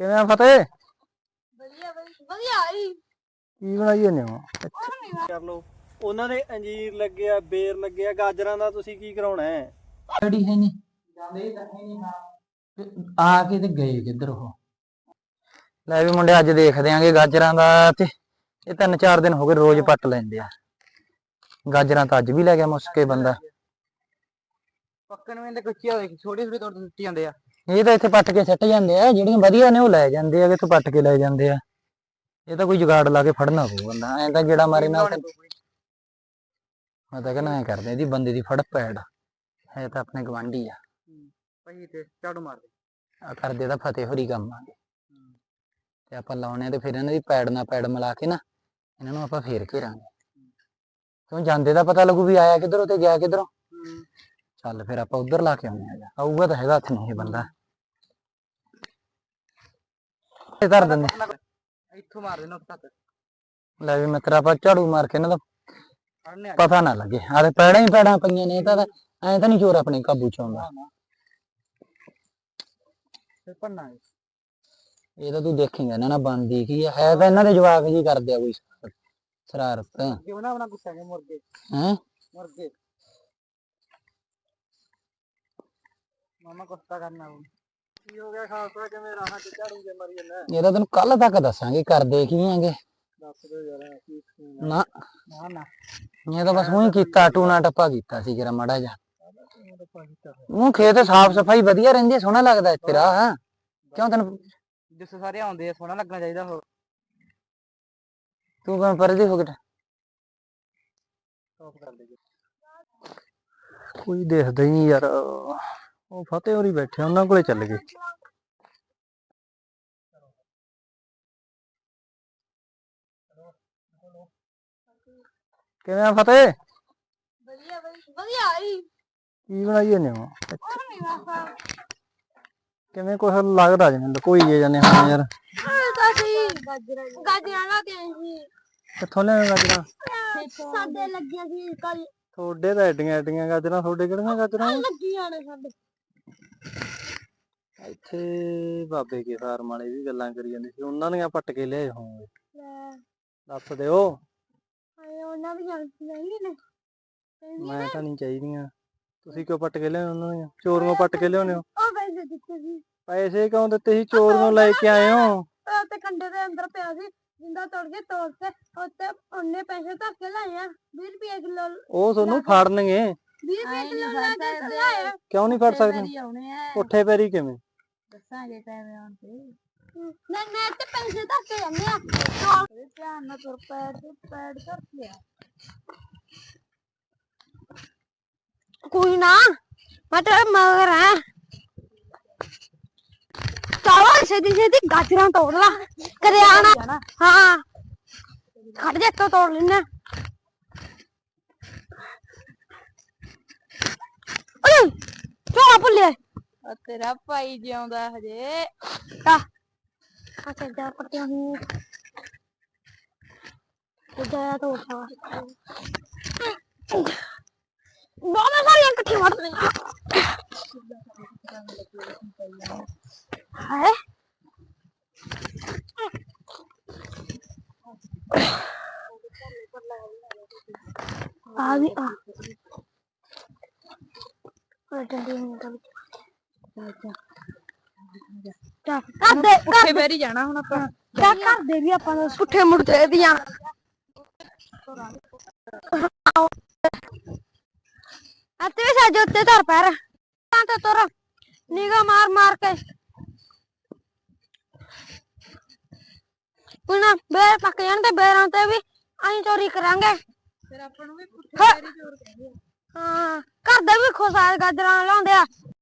ਕਿਵੇਂ ਆ ਫਤਿਹ? ਵਧੀਆ ਬਈ ਵਧੀਆ ਆਈ ਕੀ ਬਣਾਈ ਜਾਂਦੇ ਹੋ? ਕਰ ਲਓ ਉਹਨਾਂ ਦੇ ਅੰਜੀਰ ਲੱਗੇ ਆ ਬੇਰ ਲੱਗੇ ਆ ਗਾਜਰਾਂ ਦਾ ਤੁਸੀਂ ਕੀ ਕਰਾਉਣਾ ਹੈ? ਡੈਡੀ ਹੈ ਨਹੀਂ ਜਾਂਦੇ ਤਾਂ ਹੈ ਨਹੀਂ ਹਾਂ। ਆ ਕੇ ਤੇ ਗਏ ਕਿੱਧਰ ਉਹ? ਲੈ ਵੀ ਮੁੰਡੇ ਅੱਜ ਦੇਖਦੇ ਆਂਗੇ ਗਾਜਰਾਂ ਦਾ ਤੇ ਇਹ ਤਿੰਨ ਚਾਰ ਦਿਨ ਹੋ ਗਏ ਰੋਜ਼ ਪੱਟ ਲੈਂਦੇ ਆ। ਗਾਜਰਾਂ ਤਾਂ ਅੱਜ ਵੀ ਲੈ ਗਿਆ ਮੁਸਕੇ ਬੰਦਾ। ਪੱਕਣ ਵੇਲੇ ਤਾਂ ਕੱਚੀ ਹੋਵੇ ਛੋਟੇ ਛੋਟੇ ਤੋੜ ਦਿੱਤੀ ਜਾਂਦੇ ਆ। ਇਹ ਤਾਂ ਇੱਥੇ ਪੱਟ ਕੇ ਸਿੱਟ ਜਾਂਦੇ ਆ ਜਿਹੜੀਆਂ ਵਧੀਆ ਨੇ ਉਹ ਲੈ ਜਾਂਦੇ ਆ ਇੱਥੋਂ ਪੱਟ ਕੇ ਲੈ ਜਾਂਦੇ ਆ। ਇਹ ਤਾਂ ਕੋਈ ਜੁਗਾੜ ਲਾ ਕੇ ਫੜਨਾ ਪਊ ਬੰਦਾ ਐਂ ਤਾਂ ਜਿਹੜਾ ਮਾਰੇ ਨਾਲ ਮੈਂ ਤਾਂ ਕਹਿੰਦਾ ਐਂ ਕਰਦੇ ਇਹਦੀ ਬੰਦੇ ਦੀ ਫੜ ਪੈੜ। ਹੈ ਤਾਂ ਆਪਣੇ ਗਵਾਂਢੀ ਆ। ਪਈ ਤੇ ਝਾੜੂ ਮਾਰ ਦੇ। ਆ ਕਰਦੇ ਤਾਂ ਫਤਿਹ ਹੋਰੀ ਕੰਮ ਆ। ਤੇ ਆਪਾਂ ਲਾਉਣੇ ਤੇ ਫਿਰ ਇਹਨਾਂ ਦੀ ਪੈੜ ਨਾਲ ਪੈੜ ਮਿਲਾ ਕੇ ਨਾ ਇਹਨਾਂ ਨੂੰ ਆਪਾਂ ਫੇਰ ਘੇਰਾਂਗੇ। ਕਿਉਂ ਜਾਂਦੇ ਦਾ ਪਤਾ ਲੱਗੂ ਵੀ ਆਇਆ ਕਿੱਧਰੋਂ ਤੇ ਗਿਆ ਕਿੱਧਰੋਂ। ਚੱਲ ਫਿਰ ਆਪਾਂ ਉਧਰ ਲਾ ਕੇ ਆਉਂਦੇ ਆ ਆਊਗਾ ਤਾਂ ਹੈਗਾ ਹੱਥ ਨਹੀਂ ਇਹ ਬੰਦਾ। ਇਹ ਧਰ ਦਿੰਦੇ। ਇੱਥੋਂ ਮਾਰ ਦੇ ਨੁੱਕ ਤੱਕ। ਲੈ ਵੀ ਮਿੱਤਰ ਆਪਾਂ ਝਾੜੂ ਮਾਰ ਕੇ ਇਹਨਾਂ ਦਾ ਫੜਨੇ ਆ ਪਤਾ ਨਾ ਲੱਗੇ। ਆਦੇ ਪੈੜਾਂ ਹੀ ਪੈੜਾਂ ਪਈਆਂ ਨੇ ਇਹ ਤਾਂ ਐਂ ਤਾਂ ਨਹੀਂ ਚੋਰ ਆਪਣੇ ਕਾਬੂ ਚ ਆਉਂਦਾ। ਫਿਰ ਪੜਨਾ ਹੈ ਇਹ ਤਾਂ ਤੂੰ ਦੇਖੇਂਗਾ ਇਹਨਾਂ ਨਾਲ ਬਣਦੀ ਕੀ ਆ। ਹੈ ਤਾਂ ਇਹਨਾਂ ਦੇ ਜਵਾਕ ਜੀ ਕਰਦੇ ਆ ਕੋਈ ਸ਼ਰਾਰਤ। ਕਿਉਂ ਨਾ ਬਣਾ ਗੁੱਸਾ ਕੇ ਮੁਰਗੇ। ਹੈ? ਮੁਰਗੇ। ਮਾਮਾ ਕੁੱਤਾ ਕਰਨਾ ਉਹ ਕੀ ਹੋ ਗਿਆ ਖਾਲਸਾ? ਕਿਵੇਂ ਰਾਹਾਂ ਤੇ ਝਾੜੂ ਕੇ ਮਰੀ ਜਾਂਦਾ ਇਹ ਤਾਂ ਤੈਨੂੰ ਕੱਲ ਤੱਕ ਦੱਸਾਂਗੇ ਕਰਦੇ ਕੀ ਆਂਗੇ। ਦੱਸ ਦੇ ਯਾਰ ਕੀ ਸਕੀਮ ਨਾ। ਨਾ ਨਾ। ਇਹ ਤਾਂ ਬਸ ਉਹੀ ਕੀਤਾ ਟੂਣਾ ਟੱਪਾ ਕੀਤਾ ਸੀ ਜਰਾ ਮੜਾ ਜਾ ਉਹ ਖੇਤ ਸਾਫ਼ ਸਫ਼ਾਈ ਵਧੀਆ ਰਹਿੰਦੀ ਹੈ ਸੋਹਣਾ ਲੱਗਦਾ ਤੇਰਾ ਕਿਉਂ ਤੈਨੂੰ ਜਿਸ ਸਾਰੇ ਆਉਂਦੇ ਆ ਸੋਹਣਾ ਲੱਗਣਾ ਚਾਹੀਦਾ ਹੋਰ। ਤੂੰ ਕਿਵੇਂ ਪਰਦੇ ਹੋ ਗਿਆ ਟੌਪ ਕਰ ਦੇ ਕੋਈ ਦੇਖਦਾ ਹੀ ਨਹੀਂ ਯਾਰ। ਉਹ ਫਤਿਹ ਹੋਰੀ ਬੈਠੇ ਉਹਨਾਂ ਕੋਲੇ ਚੱਲ ਗਏ। ਕਿਵੇਂ ਆ ਫਤਿਹ? ਵਧੀਆ ਬਈ ਵਧੀਆ ਆਈ। ਕੀ ਬਣਾਈ ਜਾਂਦੇ ਹੋ ਨਹੀਂ ਬਸ। ਕਿਵੇਂ ਕੁਛ ਲੱਗਦਾ ਜਿਵੇਂ ਲਕੋਈ ਜੇ ਜਾਂਦੇ ਹਾਂ ਯਾਰ। ਇਹ ਤਾਂ ਸੀ ਗਾਜਰਾਂ ਗਾਜਰਾਂ ਲਾ ਕੇ ਆਈ ਸੀ। ਕਿੱਥੋਂ ਲਿਆਵੇਂ ਗਾਜਰਾਂ? ਸਾਡੇ ਲੱਗੀਆਂ ਸੀ ਕੱਲ ਤੁਹਾਡੇ ਤਾਂ ਐਡੀਆਂ ਐਡੀਆਂ ਗਾਜਰਾਂ ਤੁਹਾਡੇ ਕਿਹੜੀਆਂ ਗਾਜਰਾਂ ਲੱਗੀਆਂ ਨੇ ਸਾਡੇ। ਇੱਥੇ ਬਾਬੇ ਕੇ ਫਾਰਮ ਵਾਲੇ ਵੀ ਗੱਲਾਂ ਕਰੀ ਜਾਂਦੇ ਸੀ ਉਹਨਾਂ ਦੀਆਂ ਪੱਟ ਕੇ ਲਿਆਏ ਹੋਣਗੇ। ਲੈ। ਦੱਸ ਦਿਓ। ਆਏ ਉਹਨਾਂ ਵੀ ਜਾਣ ਨਹੀਂ ਨੇ ਕਹਿੰਦੀ ਮੈਂ ਤਾਂ ਨਹੀਂ ਚਾਹੀਦੀਆਂ। ਤੁਸੀਂ ਕਿਉਂ ਪੱਟ ਕੇ ਲਿਆਏ ਉਹਨਾਂ ਦੀਆਂ ਚੋਰੀਆਂ ਪੱਟ ਕੇ ਲਿਆਉਂਦੇ ਹੋ? ਉਹ ਪੈਸੇ ਦਿੱਤੇ ਸੀ। ਪੈਸੇ ਕਿਉਂ ਦਿੱਤੇ ਸੀ? ਚੋਰੀਆਂ ਲੈ ਕੇ ਆਏ ਹੋ? ਉਹ ਤੇ ਕੰਡੇ ਦੇ ਅੰਦਰ ਪਿਆ ਸੀ ਜਿੰਦਾ ਤੋੜ ਕੇ ਤੋੜ ਕੇ ਉੱਤੇ ਉਹਨੇ ਪੈਸੇ ਧਰ ਕੇ ਲਾਏ ਆ 20 ਰੁਪਏ ਕਿਲੋ ਉਹ ਤੁਹਾਨੂੰ ਫੜਨਗੇ। 20 ਰੁਪਏ ਕਿਲੋ ਲਾ ਕੇ ਲਾਏ। ਕਿਉਂ ਨਹੀਂ ਫੜ ਸਕਦੇ? ਪੁੱਠੇ ਪੈਰੀ ਕਿਵੇਂ? ਦੱਸਾਂਗੇ ਕਿਵੇਂ ਆਉਂਦੇ ਮੈਂ ਮੈਂ ਤੇ ਪੈਸੇ ਧਰ ਕੇ ਜਾਂਦੇ ਆ। ਧਿਆਨ ਨਾਲ ਤੁਰ ਪੈਰ ਤੇ ਪੈਰ ਧਰ ਕੇ ਆ। ਕੋਈ ਨਾ ਮੈਂ ਤੇ ਮਗਰ ਆ। ਚਾਵਾ ਛੇਤੀ ਛੇਤੀ ਗਾਜਰਾਂ ਤੋੜ ਲਾ। ਕਦੇ ਆਣਾ ਹਾਂ। ਖੜ ਜਾ ਇੱਥੋਂ ਤੋੜ ਲੈਣਾ ਓਏ ਚੋਲਾ ਭੁੱਲਿਆ। ਆ ਤੇਰਾ ਭਾਈ ਜਿਉਂਦਾ ਹਜੇ ਆ ਆ ਚੱਲਦਾ ਪੜਤਿਆਂ ਨੂੰ ਉਧਰ ਤੋਂ ਉਠਾ ਬਹੁਤ ਸਾਰੀਆਂ ਇਕੱਠੀ ਵੜ ਦੇ ਹੈ ਆ ਵੀ ਆ ਉਹ ਡੰਡੀ ਨੂੰ ਤਾਂ ਚਾ ਕਰਦੇ ਪੁੱਠੇ ਪੈਰੀ ਜਾਣਾ ਹੁਣ ਆਪਾਂ। ਚਾ ਕਰਦੇ ਵੀ ਆਪਾਂ ਨੂੰ ਪੁੱਠੇ ਮੁੜਦੇ ਦੀਆਂ ਅਤੇ ਵੀ ਸਾਜੋ ਉੱਤੇ ਧਰ ਪੈਰ। ਤਾਂ ਤੇ ਤੁਰ। ਨਿਗਾ ਮਾਰ ਮਾਰ ਕੇ। ਉਹਨਾਂ ਬੇਰ ਪੱਕ ਜਾਣ ਤੇ ਬੇਰਾਂ ਤੇ ਵੀ ਅਸੀਂ ਚੋਰੀ ਕਰਾਂਗੇ। ਫਿਰ ਆਪਾਂ ਨੂੰ ਵੀ ਪੁੱਠੇ। ਪੈਰੀ ਜ਼ੋਰ ਕਹਿੰਦੇ ਹਾਂ ਘਰ ਦੇ ਵੀ ਖੁਸ਼ ਆ ਗਾਜਰਾਂ ਲਾਉਂਦੇ ਆ।